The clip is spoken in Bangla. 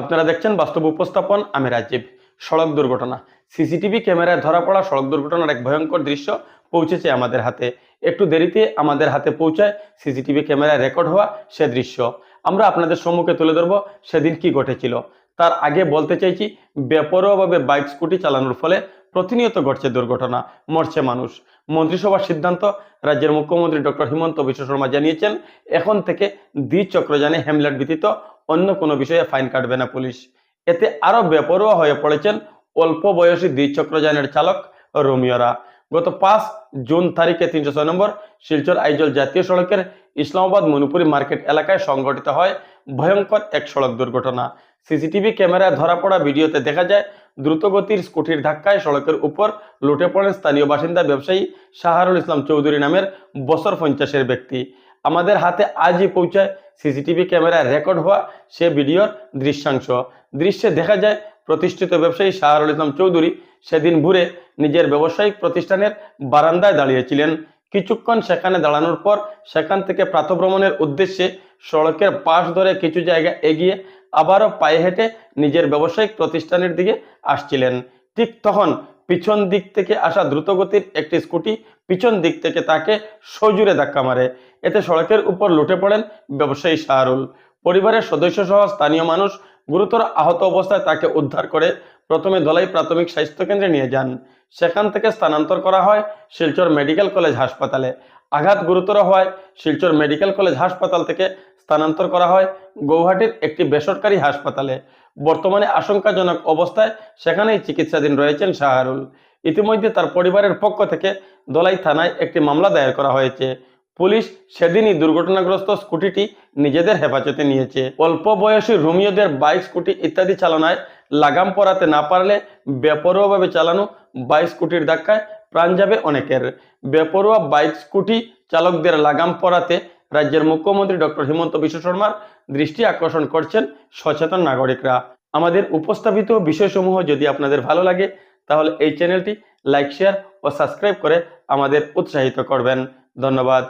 আপনারা দেখছেন বাস্তব উপস্থাপন, আমি রাজীব। সড়ক দুর্ঘটনা। সিসিটিভি ক্যামেরায় ধরা পড়া সড়ক দুর্ঘটনার এক ভয়ঙ্কর দৃশ্য পৌঁছেছে আমাদের হাতে। একটু দেরিতে আমাদের হাতে পৌঁছায় সিসিটিভি ক্যামেরায় রেকর্ড হওয়া সে দৃশ্য। আমরা আপনাদের সম্মুখে তুলে ধরবো সেদিন কি ঘটেছিল। তার আগে বলতে চাইছি, বেপরোয়াভাবে বাইক স্কুটি চালানোর ফলে প্রতিনিয়ত ঘটছে দুর্ঘটনা, মরছে মানুষ। মন্ত্রিসভার সিদ্ধান্ত, রাজ্যের মুখ্যমন্ত্রী ডক্টর হিমন্ত বিশ্ব শর্মা জানিয়েছেন, এখন থেকে দ্বিচক্রযানে হেমলেট ব্যতীত অন্য কোনো বিষয়ে ফাইন কাটবে না পুলিশ। এতে আরও বেপরোয়া হয়ে পড়েছেন অল্প বয়সী দ্বিচক্রযানের চালক রোমিওরা। গত পাঁচ জুন তারিখে তিনশো ছয় নম্বর শিলচর আইজল জাতীয় সড়কের ইসলামাবাদ মণিপুরি মার্কেট এলাকায় সংঘটিত হয় ভয়ঙ্কর এক সড়ক দুর্ঘটনা। সিসিটিভি ক্যামেরায় ধরা পড়া ভিডিওতে দেখা যায়, দ্রুতগতির স্কুটির ধাক্কায় সড়কের উপর লুটে পড়েন স্থানীয় বাসিন্দা ব্যবসায়ী শাহারুল ইসলাম চৌধুরী নামের বছর পঞ্চাশের ব্যক্তি। আমাদের হাতে আজই পৌঁছায় সিসিটিভি ক্যামেরায় রেকর্ড হওয়া সে ভিডিওর দৃশ্যাংশ। দৃশ্যে দেখা যায়, প্রতিষ্ঠিত ব্যবসায়ী শাহরুল ইসলাম চৌধুরী সেদিন ভোরে নিজের ব্যবসায়িক প্রতিষ্ঠানের বারান্দায় দাঁড়িয়েছিলেন। কিছুক্ষণ সেখানে দাঁড়ানোর পর সেখান থেকে প্রাতভ্রমণের উদ্দেশ্যে সড়কের পাশ ধরে কিছু জায়গা এগিয়ে আবারও পায়ে হেঁটে নিজের ব্যবসায়িক প্রতিষ্ঠানের দিকে আসছিলেন। ঠিক তখন পিছন দিক থেকে আসা দ্রুতগতির একটি স্কুটি পিছন দিক থেকে তাকে সজুরে ধাক্কা মারে। এতে সড়কের উপর লুটে পড়েন ব্যবসায়ী শাহরুল। পরিবারের সদস্য সহ স্থানীয় মানুষ গুরুতর আহত অবস্থায় তাকে উদ্ধার করে প্রথমে দলাই প্রাথমিক স্বাস্থ্য কেন্দ্রে নিয়ে যান। সেখান থেকে স্থানান্তর করা হয় শিলচর মেডিকেল কলেজ হাসপাতালে। আঘাত গুরুতর হওয়ায় শিলচর মেডিকেল কলেজ হাসপাতাল থেকে স্থানান্তর করা হয় গৌহাটির একটি বেসরকারি হাসপাতালে। বর্তমানে আশঙ্কাজনক অবস্থায় সেখানেই চিকিৎসাধীন রয়েছেন শাহরুল। ইতিমধ্যে তার পরিবারের পক্ষ থেকে দলাই থানায় একটি মামলা দায়ের করা হয়েছে। পুলিশ সেদিনই দুর্ঘটনাগ্রস্ত স্কুটিটি নিজেদের হেফাজতে নিয়েছে। অল্প বয়সী রোমিওদের বাইক, স্কুটি ইত্যাদি চালনায় লাগাম পরাতে না পারলে বেপরোয়াভাবে চালানো বাইক, স্কুটির ধাক্কায় প্রাণ যাবে অনেকের। বেপরোয়া বাইক, স্কুটি চালকদের লাগাম পরাতে রাজ্যের মুখ্যমন্ত্রী ডক্টর হিমন্ত বিশ্ব শর্মার দৃষ্টি আকর্ষণ করছেন সচেতন নাগরিকরা। আমাদের উপস্থাপিত বিষয়সমূহ যদি আপনাদের ভালো লাগে, তাহলে এই চ্যানেলটি লাইক, শেয়ার ও সাবস্ক্রাইব করে আমাদের উৎসাহিত করবেন। ধন্যবাদ।